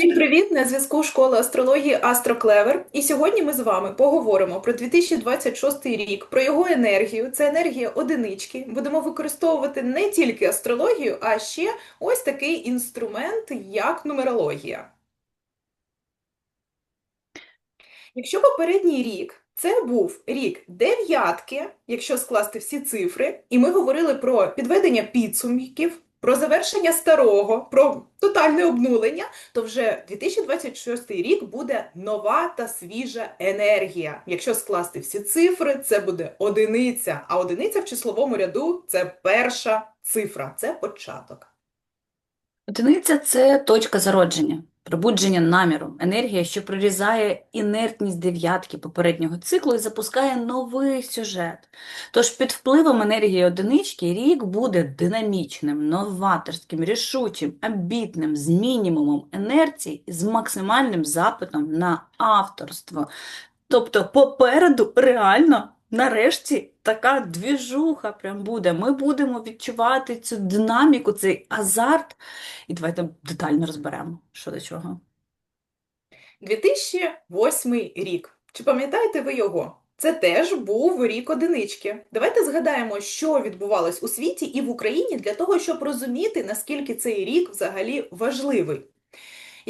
Всім привіт! На зв'язку школа астрології Астроклевер. І сьогодні ми з вами поговоримо про 2026 рік, про його енергію. Це енергія одинички. Будемо використовувати не тільки астрологію, а ще ось такий інструмент, як нумерологія. Якщо попередній рік це був рік дев'ятки, якщо скласти всі цифри, і ми говорили про підведення підсумків, про завершення старого, про тотальне обнулення, то вже 2026 рік буде нова та свіжа енергія. Якщо скласти всі цифри, це буде одиниця, а одиниця в числовому ряду це перша цифра, це початок. Одиниця це точка зародження, пробудження наміру, енергія, що прорізає інертність дев'ятки попереднього циклу і запускає новий сюжет. Тож під впливом енергії одинички рік буде динамічним, новаторським, рішучим, амбітним, з мінімумом інерції і з максимальним запитом на авторство. Тобто попереду реально нарешті така двіжуха прям буде. Ми будемо відчувати цю динаміку, цей азарт. І давайте детально розберемо, що до чого. 2008 рік. Чи пам'ятаєте ви його? Це теж був рік одинички. Давайте згадаємо, що відбувалось у світі і в Україні для того, щоб розуміти, наскільки цей рік взагалі важливий.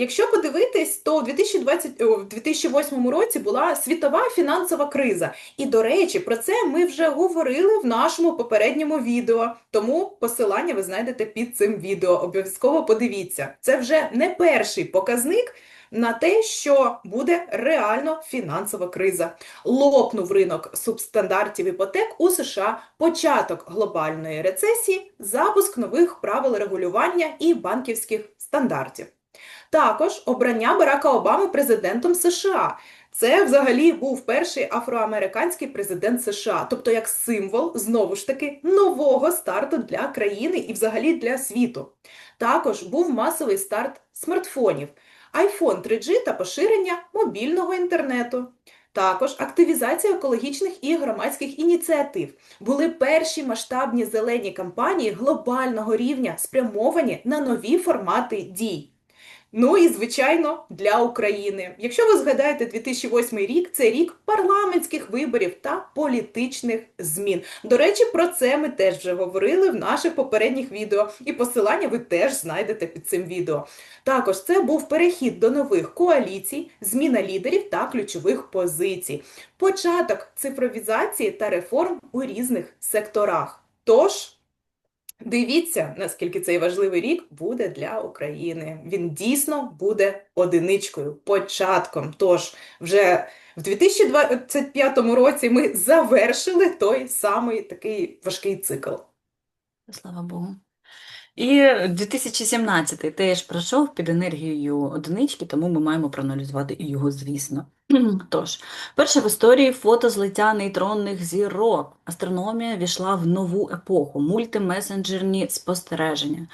Якщо подивитись, то у 2020, о, в 2008 році була світова фінансова криза. І, до речі, про це ми вже говорили в нашому попередньому відео. Тому посилання ви знайдете під цим відео. Обов'язково подивіться. Це вже не перший показник. На те, що буде реально фінансова криза. Лопнув ринок субстандартів іпотек у США, початок глобальної рецесії, запуск нових правил регулювання і банківських стандартів. Також обрання Барака Обами президентом США. Це взагалі був перший афроамериканський президент США, тобто як символ знову ж таки нового старту для країни і взагалі для світу. Також був масовий старт смартфонів, iPhone 3G та поширення мобільного інтернету. Також активізація екологічних і громадських ініціатив. Були перші масштабні зелені кампанії глобального рівня, спрямовані на нові формати дій. Ну і, звичайно, для України. Якщо ви згадаєте 2008 рік, це рік парламентських виборів та політичних змін. До речі, про це ми теж вже говорили в наших попередніх відео, і посилання ви теж знайдете під цим відео. Також це був перехід до нових коаліцій, зміна лідерів та ключових позицій, початок цифровізації та реформ у різних секторах. Тож. Дивіться, наскільки цей важливий рік буде для України. Він дійсно буде одиничкою, початком. Тож вже в 2025 році ми завершили той самий такий важкий цикл. Слава Богу. І 2017 теж пройшов під енергією одинички, тому ми маємо проаналізувати його, звісно. Тож, перше в історії фото злиття нейтронних зірок. Астрономія війшла в нову епоху, мультимесенджерні спостереження.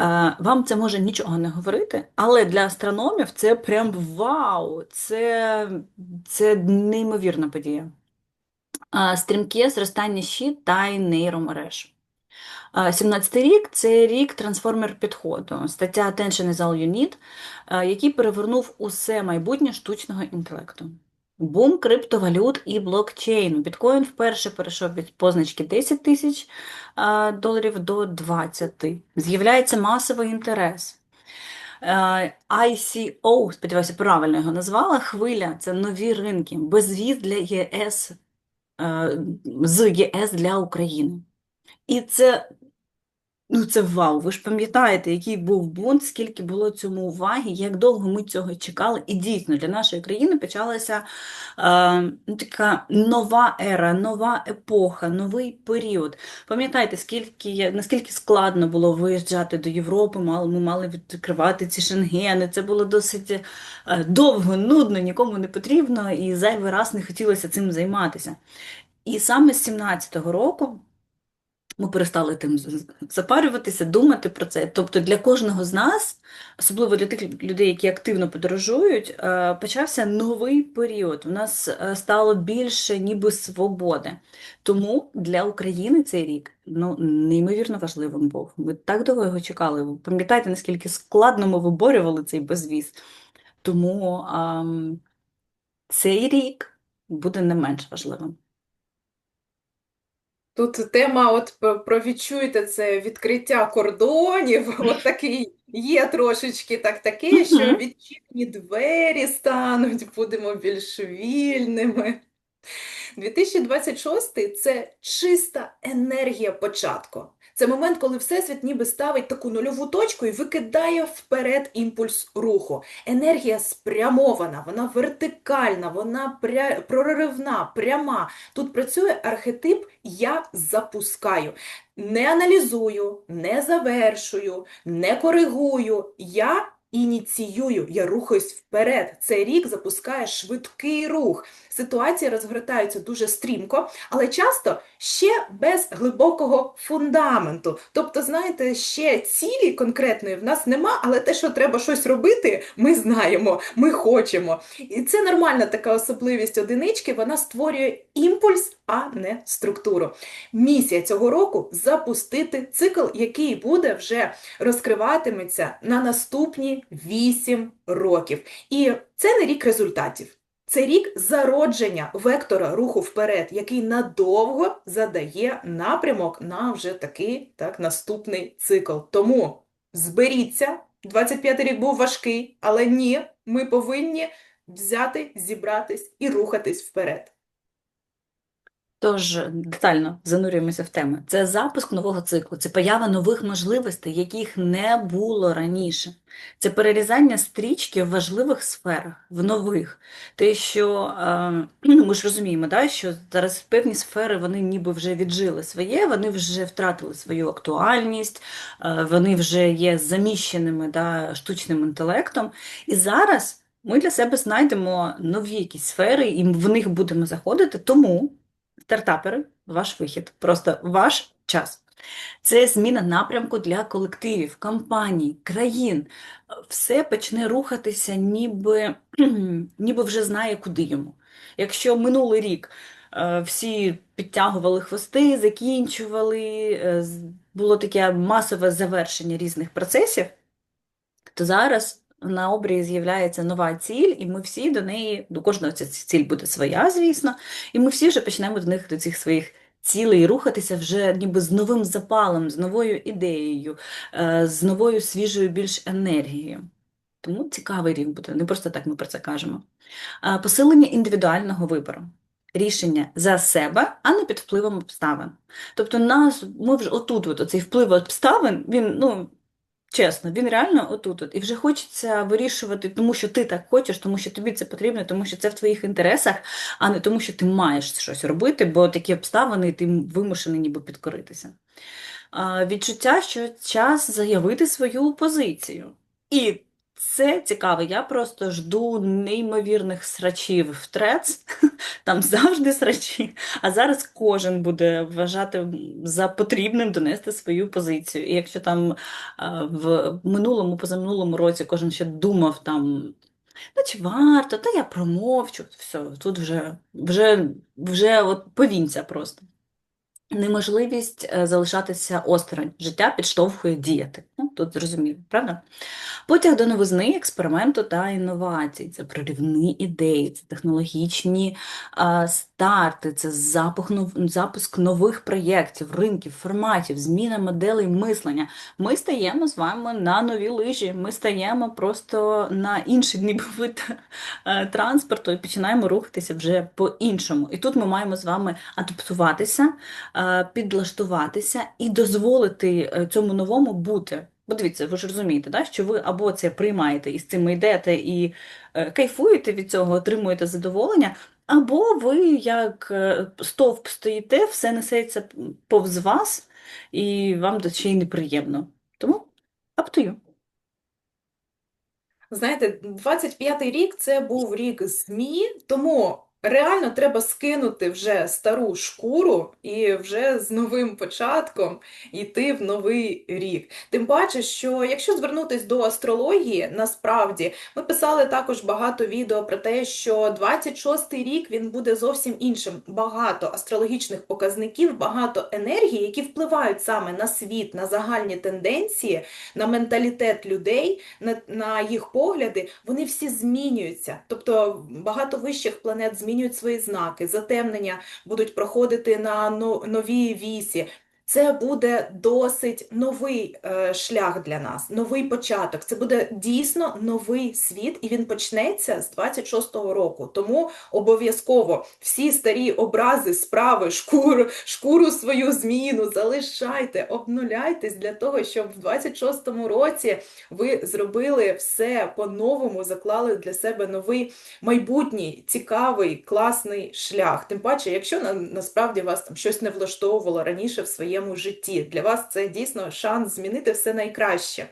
Е, Вам це може нічого не говорити, але для астрономів це прям вау! Це, це неймовірна подія. Е, Стрімке зростання щит та й нейромереж. 17 рік це рік трансформер підходу, стаття Attention is all you need, який перевернув усе майбутнє штучного інтелекту. Бум криптовалют і блокчейну. Біткоін вперше перейшов від позначки 10 тисяч доларів до 20. З'являється масовий інтерес. ICO, сподіваюся, правильно його назвала, хвиля це нові ринки, безвіз для ЄС з ЄС для України. І це Ну, це вау. Ви ж пам'ятаєте, який був бунт, скільки було цьому уваги, як довго ми цього чекали. І дійсно для нашої країни почалася е, ну, така нова ера, нова епоха, новий період. Пам'ятаєте, скільки наскільки складно було виїжджати до Європи, мали, ми мали відкривати ці шенгени. Це було досить е, довго, нудно, нікому не потрібно, і зайвий раз не хотілося цим займатися. І саме з 17-го року. Ми перестали тим запарюватися, думати про це. Тобто для кожного з нас, особливо для тих людей, які активно подорожують, е, почався новий період. У нас е, стало більше ніби свободи. Тому для України цей рік ну, неймовірно важливим був. Ми так довго його чекали. Ви пам'ятаєте, наскільки складно ми виборювали цей безвіз? Тому ам, цей рік буде не менш важливим. Тут тема, от про відчуєте це відкриття кордонів, от такий є трошечки так таке, що відчинені двері стануть, будемо більш вільними. 2026 – це чиста енергія початку. Це момент, коли Всесвіт ніби ставить таку нульову точку і викидає вперед імпульс руху. Енергія спрямована, вона вертикальна, вона пря... проривна, пряма. Тут працює архетип «я запускаю». Не аналізую, не завершую, не коригую. Я ініціюю, я рухаюсь вперед. Цей рік запускає швидкий рух. Ситуації розгортаються дуже стрімко, але часто ще без глибокого фундаменту. Тобто, знаєте, ще цілі конкретної в нас нема, але те, що треба щось робити, ми знаємо, ми хочемо. І це нормальна така особливість одинички, вона створює імпульс, а не структуру. Місія цього року запустити цикл, який буде вже розкриватиметься на наступні 8 років. І це не рік результатів. Це рік зародження вектора руху вперед, який надовго задає напрямок на вже такий так, наступний цикл. Тому зберіться, 25-й рік був важкий, але ні, ми повинні взяти, зібратись і рухатись вперед. Тож детально занурюємося в теми. Це запуск нового циклу, це поява нових можливостей, яких не було раніше. Це перерізання стрічки в важливих сферах, в нових. Те, що е, ну, ми ж розуміємо, да, що зараз певні сфери вони ніби вже віджили своє, вони вже втратили свою актуальність, е, вони вже є заміщеними да, штучним інтелектом. І зараз ми для себе знайдемо нові якісь сфери, і в них будемо заходити. Тому. Стартапери, ваш вихід, просто ваш час. Це зміна напрямку для колективів, компаній, країн. Все почне рухатися, ніби, ніби вже знає, куди йому. Якщо минулий рік е, всі підтягували хвости, закінчували, е, було таке масове завершення різних процесів, то зараз на обрії з'являється нова ціль, і ми всі до неї, до кожного ця ціль буде своя, звісно, і ми всі вже почнемо до них, до цих своїх цілей рухатися вже ніби з новим запалом, з новою ідеєю, е, з новою свіжою більш енергією. Тому цікавий рік буде, не просто так ми про це кажемо. Е, Посилення індивідуального вибору. Рішення за себе, а не під впливом обставин. Тобто нас, ми вже отут, от, оцей вплив обставин, він, ну, Чесно, він реально отут. От. І вже хочеться вирішувати, тому що ти так хочеш, тому що тобі це потрібно, тому що це в твоїх інтересах, а не тому, що ти маєш щось робити, бо такі обставини, ти вимушений ніби підкоритися. А, відчуття, що час заявити свою позицію. І це цікаво. Я просто жду неймовірних срачів в трец. Там завжди срачі. А зараз кожен буде вважати за потрібним донести свою позицію. І якщо там в минулому, позаминулому році кожен ще думав там. Ну, чи варто, та я промовчу, все, тут вже, вже, вже от повінця просто. Неможливість е, залишатися осторонь. Життя підштовхує діяти. Тут зрозуміло, правда? Потяг до новизни, експерименту та інновацій. Це проривні ідеї, це технологічні а, старти, це запуск, нов- запуск нових проєктів, ринків, форматів, зміна моделей мислення. Ми стаємо з вами на нові лижі, ми стаємо просто на інший ніби вид е, транспорту і починаємо рухатися вже по-іншому. І тут ми маємо з вами адаптуватися, е, підлаштуватися і дозволити е, цьому новому бути. Бо дивіться, ви ж розумієте, да, що ви або це приймаєте і з цим йдете і е, кайфуєте від цього, отримуєте задоволення, або ви як е, стовп стоїте, все несеться повз вас, і вам до ще й неприємно. Тому you. Знаєте, 25-й рік це був рік ЗМІ, тому реально треба скинути вже стару шкуру і вже з новим початком йти в новий рік. Тим паче, що якщо звернутись до астрології, насправді ми писали також багато відео про те, що 26-й рік він буде зовсім іншим. Багато астрологічних показників, багато енергії, які впливають саме на світ, на загальні тенденції, на менталітет людей, на, на їх погляди, вони всі змінюються. Тобто багато вищих планет змінюють свої знаки, затемнення будуть проходити на но- новій вісі. Це буде досить новий е, шлях для нас, новий початок. Це буде дійсно новий світ, і він почнеться з 26-го року. Тому обов'язково всі старі образи, справи, шкуру, шкуру свою зміну залишайте, обнуляйтесь для того, щоб в 26-му році ви зробили все по-новому, заклали для себе новий майбутній, цікавий, класний шлях. Тим паче, якщо на, насправді вас там щось не влаштовувало раніше в своєму житті, для вас це дійсно шанс змінити все найкраще.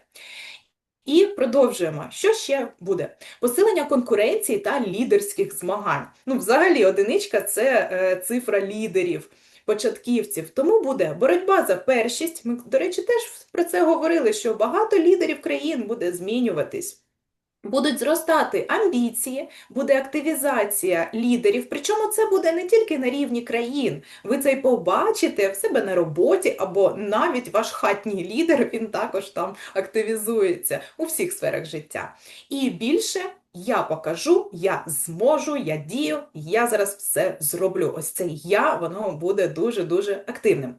І продовжуємо. Що ще буде? Посилення конкуренції та лідерських змагань. Ну, взагалі, одиничка це е, цифра лідерів, початківців. Тому буде боротьба за першість. Ми, до речі, теж про це говорили, що багато лідерів країн буде змінюватись. Будуть зростати амбіції, буде активізація лідерів. Причому це буде не тільки на рівні країн. Ви це й побачите в себе на роботі, або навіть ваш хатній лідер він також там активізується у всіх сферах життя. І більше я покажу, я зможу, я дію, я зараз все зроблю. Ось це я, воно буде дуже-дуже активним.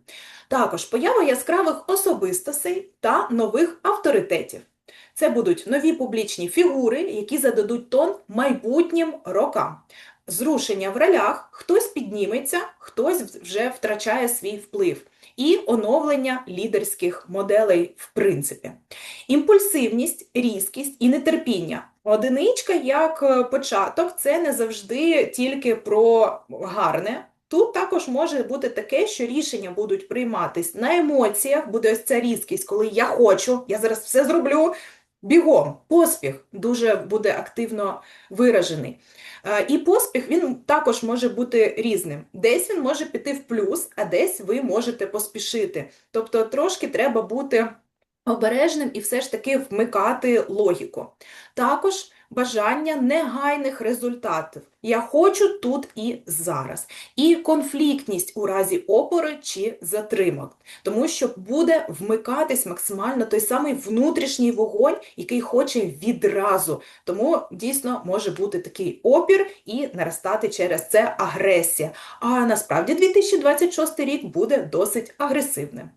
Також поява яскравих особистостей та нових авторитетів. Це будуть нові публічні фігури, які зададуть тон майбутнім рокам. Зрушення в ролях, хтось підніметься, хтось вже втрачає свій вплив. І оновлення лідерських моделей в принципі. Імпульсивність, різкість і нетерпіння. Одиничка як е, початок це не завжди тільки про гарне. Тут також може бути таке, що рішення будуть прийматись на емоціях, буде ось ця різкість, коли я хочу, я зараз все зроблю, Бігом, поспіх дуже буде активно виражений. Е, І поспіх він також може бути різним. Десь він може піти в плюс, а десь ви можете поспішити. Тобто трошки треба бути обережним і все ж таки вмикати логіку. Також бажання негайних результатів. Я хочу тут і зараз. І конфліктність у разі опори чи затримок. Тому що буде вмикатись максимально той самий внутрішній вогонь, який хоче відразу. Тому дійсно може бути такий опір і наростати через це агресія. А насправді 2026 рік буде досить агресивним.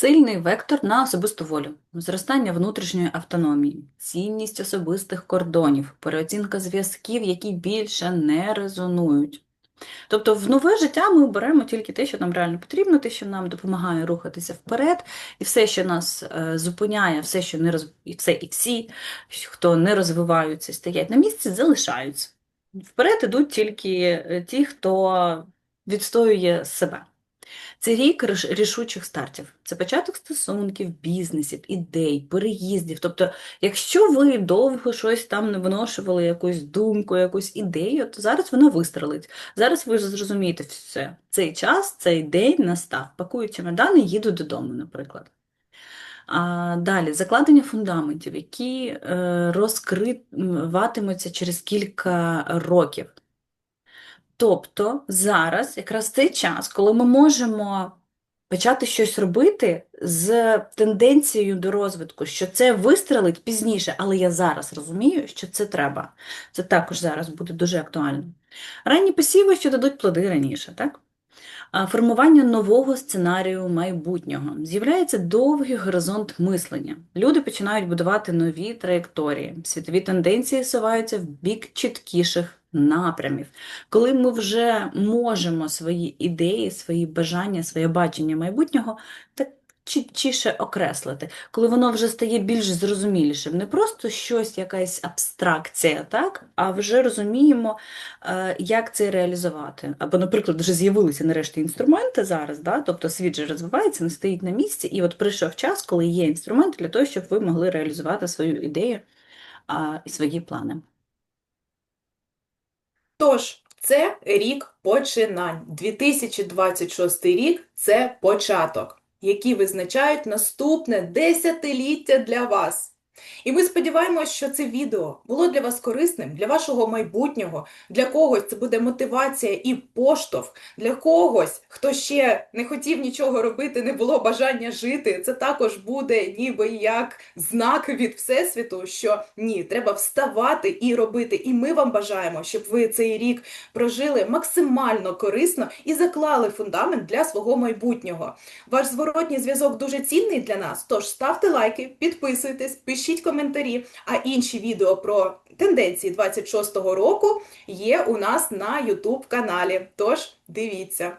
Сильний вектор на особисту волю, зростання внутрішньої автономії, цінність особистих кордонів, переоцінка зв'язків, які більше не резонують. Тобто в нове життя ми беремо тільки те, що нам реально потрібно, те, що нам допомагає рухатися вперед, і все, що нас е, зупиняє, все, що не роз... і все, і всі, хто не розвиваються, стоять на місці, залишаються. Вперед ідуть тільки е, ті, хто відстоює себе. Це рік рішучих стартів. Це початок стосунків, бізнесів, ідей, переїздів. Тобто, якщо ви довго щось там не виношували, якусь думку, якусь ідею, то зараз вона вистрелить. Зараз ви зрозумієте все. Цей час, цей день настав. Пакую чемодани, їду додому, наприклад. А далі закладення фундаментів, які е, розкриватимуться через кілька років. Тобто зараз якраз цей час, коли ми можемо почати щось робити з тенденцією до розвитку, що це вистрелить пізніше, але я зараз розумію, що це треба. Це також зараз буде дуже актуально. Ранні посіви, що дадуть плоди раніше, так? Формування нового сценарію майбутнього. З'являється довгий горизонт мислення. Люди починають будувати нові траєкторії. Світові тенденції суваються в бік чіткіших напрямів. Коли ми вже можемо свої ідеї, свої бажання, своє бачення майбутнього так чіткіше окреслити, коли воно вже стає більш зрозумілішим. Не просто щось, якась абстракція, так? а вже розуміємо, е, як це реалізувати. Або, наприклад, вже з'явилися нарешті інструменти зараз, да? тобто світ же розвивається, не стоїть на місці, і от прийшов час, коли є інструменти для того, щоб ви могли реалізувати свою ідею а, і свої плани. Тож, це рік починань. 2026 рік це початок, який визначають наступне десятиліття для вас. І ми сподіваємося, що це відео було для вас корисним, для вашого майбутнього. Для когось це буде мотивація і поштовх. Для когось, хто ще не хотів нічого робити, не було бажання жити, це також буде ніби як знак від Всесвіту, що ні, треба вставати і робити. І ми вам бажаємо, щоб ви цей рік прожили максимально корисно і заклали фундамент для свого майбутнього. Ваш зворотній зв'язок дуже цінний для нас, тож ставте лайки, підписуйтесь, пишіть коментарі. А інші відео про тенденції 26-го року є у нас на YouTube каналі. Тож дивіться.